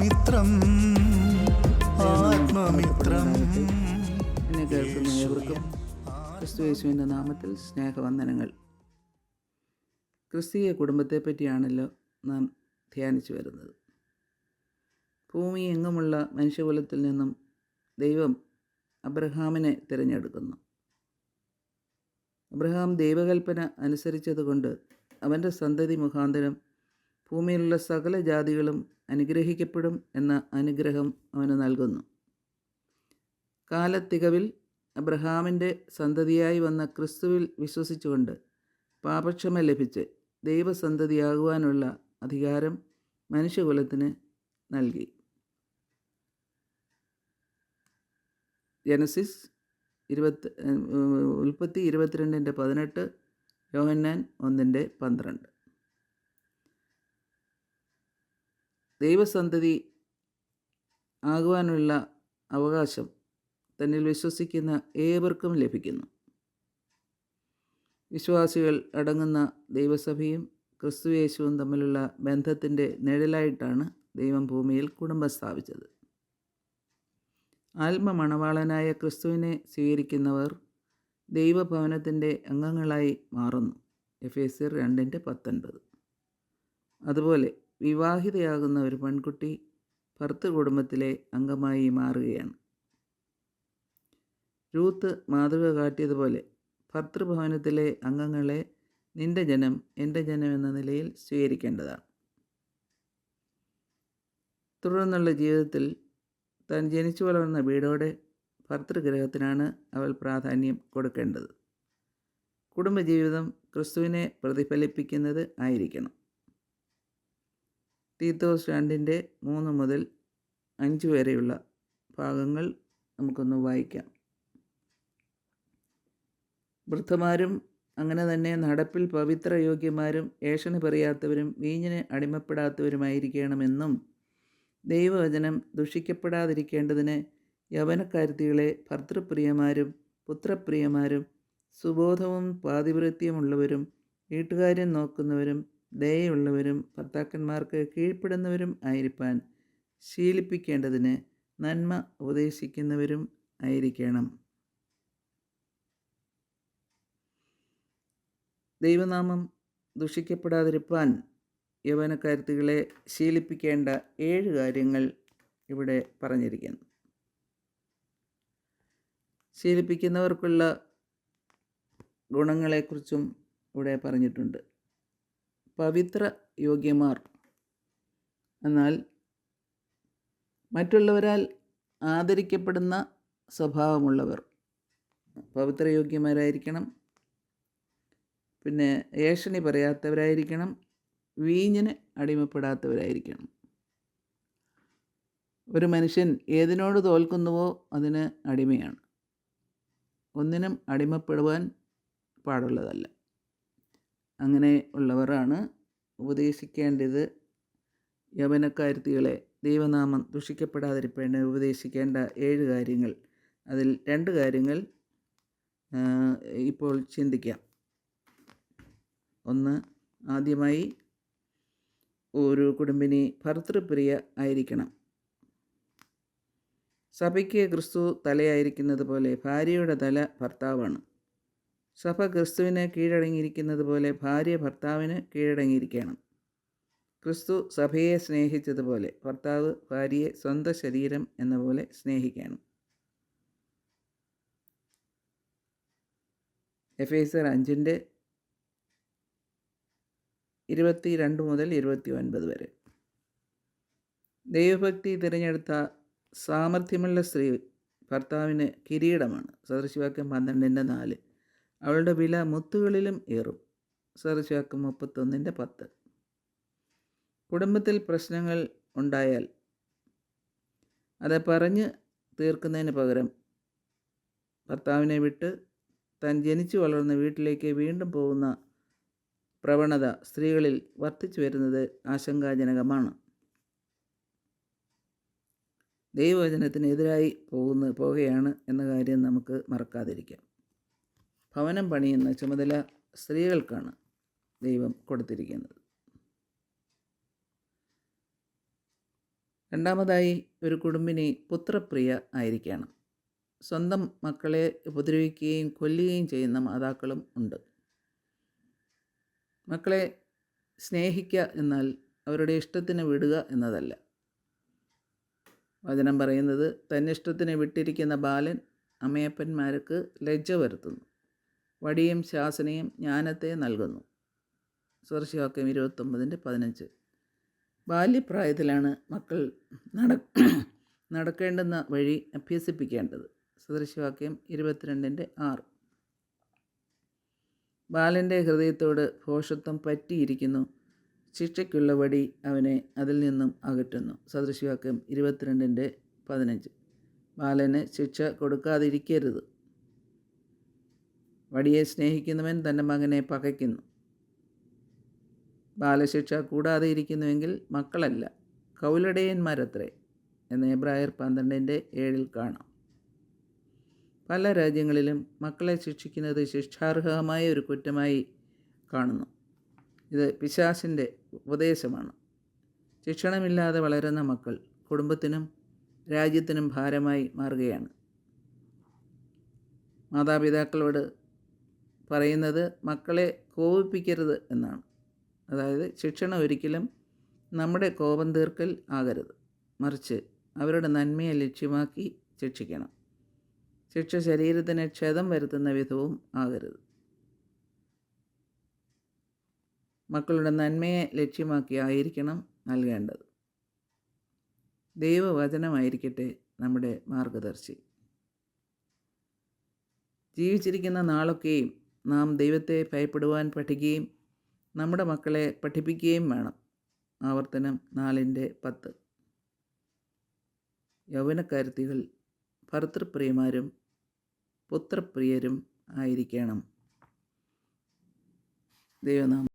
ആത്മമിത്രം ആത്മമിത്രം. എന്നെ കേൾക്കുന്ന ഏവർക്കും ക്രിസ്തു നാമത്തിൽ സ്നേഹവന്ദനങ്ങൾ. ക്രിസ്തീയ കുടുംബത്തെ പറ്റിയാണല്ലോ നാം ധ്യാനിച്ചു വരുന്നത്. ഭൂമി എങ്ങുമുള്ള മനുഷ്യകുലത്തിൽ നിന്നും ദൈവം അബ്രഹാമിനെ തിരഞ്ഞെടുക്കുന്നു. അബ്രഹാം ദൈവകൽപ്പന അനുസരിച്ചതുകൊണ്ട് അവന്റെ സന്തതി മുഖാന്തരം ഭൂമിയിലുള്ള സകല ജാതികളും അനുഗ്രഹിക്കപ്പെടും എന്ന അനുഗ്രഹം അവന് നൽകുന്നു. കാലത്തികവിൽ അബ്രഹാമിന്റെ സന്തതിയായി വന്ന ക്രിസ്തുവിൽ വിശ്വസിച്ചുകൊണ്ട് പാപക്ഷമ ലഭിച്ച് ദൈവസന്തതിയാകുവാനുള്ള അധികാരം മനുഷ്യകുലത്തിന് നൽകി. ജനസിസ് ഇരുപത്തി ഉൽപ്പത്തി ഇരുപത്തിരണ്ടിന്റെ പതിനെട്ട് യോഹന്നാൻ ഒന്നിന്റെ പന്ത്രണ്ട്. ദൈവസന്തതി ആകുവാനുള്ള അവകാശം തന്നിൽ വിശ്വസിക്കുന്ന ഏവർക്കും ലഭിക്കുന്നു. വിശ്വാസികൾ അടങ്ങുന്ന ദൈവസഭയും ക്രിസ്തുയേശുവും തമ്മിലുള്ള ബന്ധത്തിന്റെ നിഴലായിട്ടാണ് ദൈവം ഭൂമിയിൽ കുടുംബം സ്ഥാപിച്ചത്. ആത്മമണവാളനായ ക്രിസ്തുവിനെ സ്വീകരിക്കുന്നവർ ദൈവഭവനത്തിന്റെ അംഗങ്ങളായി മാറുന്നു. എഫ് എസ് രണ്ടിന്റെ പത്തൊൻപത്. അതുപോലെ വിവാഹിതയാകുന്ന ഒരു പെൺകുട്ടി ഭർത്തൃ കുടുംബത്തിലെ അംഗമായി മാറുകയാണ്. രൂത്ത് മാതൃക കാട്ടിയതുപോലെ ഭർത്തൃഭവനത്തിലെ അംഗങ്ങളെ നിന്റെ ജനം എന്റെ ജനം എന്ന നിലയിൽ സ്വീകരിക്കേണ്ടതാണ്. തുടർന്നുള്ള ജീവിതത്തിൽ താൻ ജനിച്ചു വളർന്ന വീടോടെ ഭർത്തൃഗ്രഹത്തിനാണ് അവൾ പ്രാധാന്യം കൊടുക്കേണ്ടത്. കുടുംബജീവിതം ക്രിസ്തുവിനെ പ്രതിഫലിപ്പിക്കുന്നത് ആയിരിക്കണം. തീത്തോസ് രണ്ടിന്റെ മൂന്ന് മുതൽ അഞ്ച് വരെയുള്ള ഭാഗങ്ങൾ നമുക്കൊന്ന് വായിക്കാം. വൃദ്ധമാരും അങ്ങനെ തന്നെ നടപ്പിൽ പവിത്രയോഗ്യമാരും ഏഷന് പറയാത്തവരും വീഞ്ഞിന് അടിമപ്പെടാത്തവരുമായിരിക്കണമെന്നും ദൈവവചനം ദുഷിക്കപ്പെടാതിരിക്കേണ്ടതിന് യവനക്കാരുത്തികളെ ഭർത്തൃപ്രിയമാരും പുത്രപ്രിയമാരും സുബോധവും പാതിവൃത്യമുള്ളവരും വീട്ടുകാര്യം നോക്കുന്നവരും ദയയുള്ളവരും ഭർത്താക്കന്മാർക്ക് കീഴ്പ്പെടുന്നവരും ആയിരിക്കാൻ ശീലിപ്പിക്കേണ്ടതിന് നന്മ ഉപദേശിക്കുന്നവരും ആയിരിക്കണം. ദൈവനാമം ദുഷിക്കപ്പെടാതിരിപ്പാൻ യൗവനക്കാരുത്തികളെ ശീലിപ്പിക്കേണ്ട ഏഴ് കാര്യങ്ങൾ ഇവിടെ പറഞ്ഞിരിക്കുന്നു. ശീലിപ്പിക്കുന്നവർക്കുള്ള ഗുണങ്ങളെക്കുറിച്ചും ഇവിടെ പറഞ്ഞിട്ടുണ്ട്. പവിത്ര യോഗ്യമാർ എന്നാൽ മറ്റുള്ളവരാൽ ആദരിക്കപ്പെടുന്ന സ്വഭാവമുള്ളവർ. പവിത്രയോഗ്യമാരായിരിക്കണം. പിന്നെ ഏഷണി പറയാത്തവരായിരിക്കണം. വീഞ്ഞിന് അടിമപ്പെടാത്തവരായിരിക്കണം. ഒരു മനുഷ്യൻ ഏതിനോട് തോൽക്കുന്നുവോ അതിന് അടിമയാണ്. ഒന്നിനും അടിമപ്പെടുവാൻ പാടുള്ളതല്ല. അങ്ങനെ ഉള്ളവരാണ് ഉപദേശിക്കേണ്ടത്. യവനക്കാരുത്തികളെ ദൈവനാമം ദുഷിക്കപ്പെടാതിരിപ്പേണ്ട ഉപദേശിക്കേണ്ട ഏഴ് കാര്യങ്ങൾ. അതിൽ രണ്ട് കാര്യങ്ങൾ ഇപ്പോൾ ചിന്തിക്കാം. ഒന്ന് ആദ്യമായി ഒരു കുടുംബിനി ഭർത്തൃപ്രിയ ആയിരിക്കണം. സഭയ്ക്ക് ക്രിസ്തു തലയായിരിക്കുന്നത് പോലെ ഭാര്യയുടെ തല ഭർത്താവാണ്. സഭ ക്രിസ്തുവിന് കീഴടങ്ങിയിരിക്കുന്നത് പോലെ ഭാര്യ ഭർത്താവിന് കീഴടങ്ങിയിരിക്കണം. ക്രിസ്തു സഭയെ സ്നേഹിച്ചതുപോലെ ഭർത്താവ് ഭാര്യയെ സ്വന്തം ശരീരം എന്ന പോലെ സ്നേഹിക്കണം. എഫ് എസർ അഞ്ചിന്റെ ഇരുപത്തി രണ്ട് മുതൽ ഇരുപത്തി ഒൻപത് വരെ. ദൈവഭക്തി തിരഞ്ഞെടുത്ത സാമർഥ്യമുള്ള സ്ത്രീ ഭർത്താവിന് കിരീടമാണ്. സദൃശിവാക്യം പന്ത്രണ്ടിന്റെ നാല്. അവളുടെ വില മുത്തുകളിലും ഏറും. സദൃശവാക്യം മുപ്പത്തൊന്നിന്റെ പത്ത്. കുടുംബത്തിൽ പ്രശ്നങ്ങൾ ഉണ്ടായാൽ അത് പറഞ്ഞ് തീർക്കുന്നതിന് പകരം ഭർത്താവിനെ വിട്ട് താൻ ജനിച്ചു വളർന്ന വീട്ടിലേക്ക് വീണ്ടും പോകുന്ന പ്രവണത സ്ത്രീകളിൽ വർദ്ധിച്ചു വരുന്നത് ആശങ്കാജനകമാണ്. ദൈവവചനത്തിനെതിരായി പോകുന്ന പോകുകയാണ് എന്ന കാര്യം നമുക്ക് മറക്കാതിരിക്കാം. ഭവനം പണിയുന്ന ചുമതല സ്ത്രീകൾക്കാണ് ദൈവം കൊടുത്തിരിക്കുന്നത്. രണ്ടാമതായി ഒരു കുടുംബിനി പുത്രപ്രിയ ആയിരിക്കണം. സ്വന്തം മക്കളെ ഉപദ്രവിക്കുകയും കൊല്ലുകയും ചെയ്യുന്ന മാതാക്കളും ഉണ്ട്. മക്കളെ സ്നേഹിക്കുക എന്നാൽ അവരുടെ ഇഷ്ടത്തിന് വിടുക എന്നതല്ല. വചനം പറയുന്നത് തന്നിഷ്ടത്തിന് വിട്ടിരിക്കുന്ന ബാലൻ അമ്മയപ്പന്മാർക്ക് ലജ്ജ വരുത്തുന്നു. വടിയും ശാസനയും ജ്ഞാനത്തെ നൽകുന്നു. സ്വർശവാക്യം ഇരുപത്തൊമ്പതിന്റെ പതിനഞ്ച്. ബാല്യപ്രായത്തിലാണ് മക്കൾ നട നടക്കേണ്ടുന്ന വഴി അഭ്യസിപ്പിക്കേണ്ടത്. സദൃശവാക്യം ഇരുപത്തിരണ്ടിന്റെ ആറ്. ബാലന്റെ ഹൃദയത്തോട് ഭോഷത്വം പറ്റിയിരിക്കുന്നു. ശിക്ഷയ്ക്കുള്ള വടി അവനെ അതിൽ നിന്നും അകറ്റുന്നു. സദൃശവാക്യം ഇരുപത്തിരണ്ടിന്റെ പതിനഞ്ച്. ബാലന് ശിക്ഷ കൊടുക്കാതിരിക്കരുത്. വടിയെ സ്നേഹിക്കുന്നവൻ തന്റെ മകനെ പകയ്ക്കുന്നു. ബാലശിക്ഷ കൂടാതെ ഇരിക്കുന്നുവെങ്കിൽ മക്കളല്ല കൗലടയന്മാരത്രേ എന്ന് എബ്രായർ പന്ത്രണ്ടിന്റെ ഏഴിൽ കാണാം. പല രാജ്യങ്ങളിലും മക്കളെ ശിക്ഷിക്കുന്നത് ശിക്ഷാർഹമായ ഒരു കുറ്റമായി കാണുന്നു. ഇത് പിശാസിന്റെ ഉപദേശമാണ്. ശിക്ഷണമില്ലാതെ വളരുന്ന മക്കൾ കുടുംബത്തിനും രാജ്യത്തിനും ഭാരമായി മാറുകയാണ്. മാതാപിതാക്കളോട് പറയുന്നത് മക്കളെ കോപിപ്പിക്കരുത് എന്നാണ്. അതായത് ശിക്ഷണം ഒരിക്കലും നമ്മുടെ കോപം തീർക്കൽ ആകരുത്. മറിച്ച് അവരുടെ നന്മയെ ലക്ഷ്യമാക്കി ശിക്ഷിക്കണം. ശിക്ഷ ശരീരത്തിന് ക്ഷതം വരുത്തുന്ന വിധവും ആകരുത്. മക്കളുടെ നന്മയെ ലക്ഷ്യമാക്കി ആയിരിക്കണം നൽകേണ്ടത്. ദൈവവചനമായിരിക്കട്ടെ നമ്മുടെ മാർഗദർശി. ജീവിച്ചിരിക്കുന്ന നാളൊക്കെയും നാം ദൈവത്തെ ഭയപ്പെടുവാൻ പഠിക്കുകയും നമ്മുടെ മക്കളെ പഠിപ്പിക്കുകയും വേണം. ആവർത്തനം നാലിന്റെ പത്ത്. യൗവനക്കാരുത്തികൾ ഭർത്തൃപ്രിയമാരും പുത്രപ്രിയരും ആയിരിക്കണം. ദൈവനാമം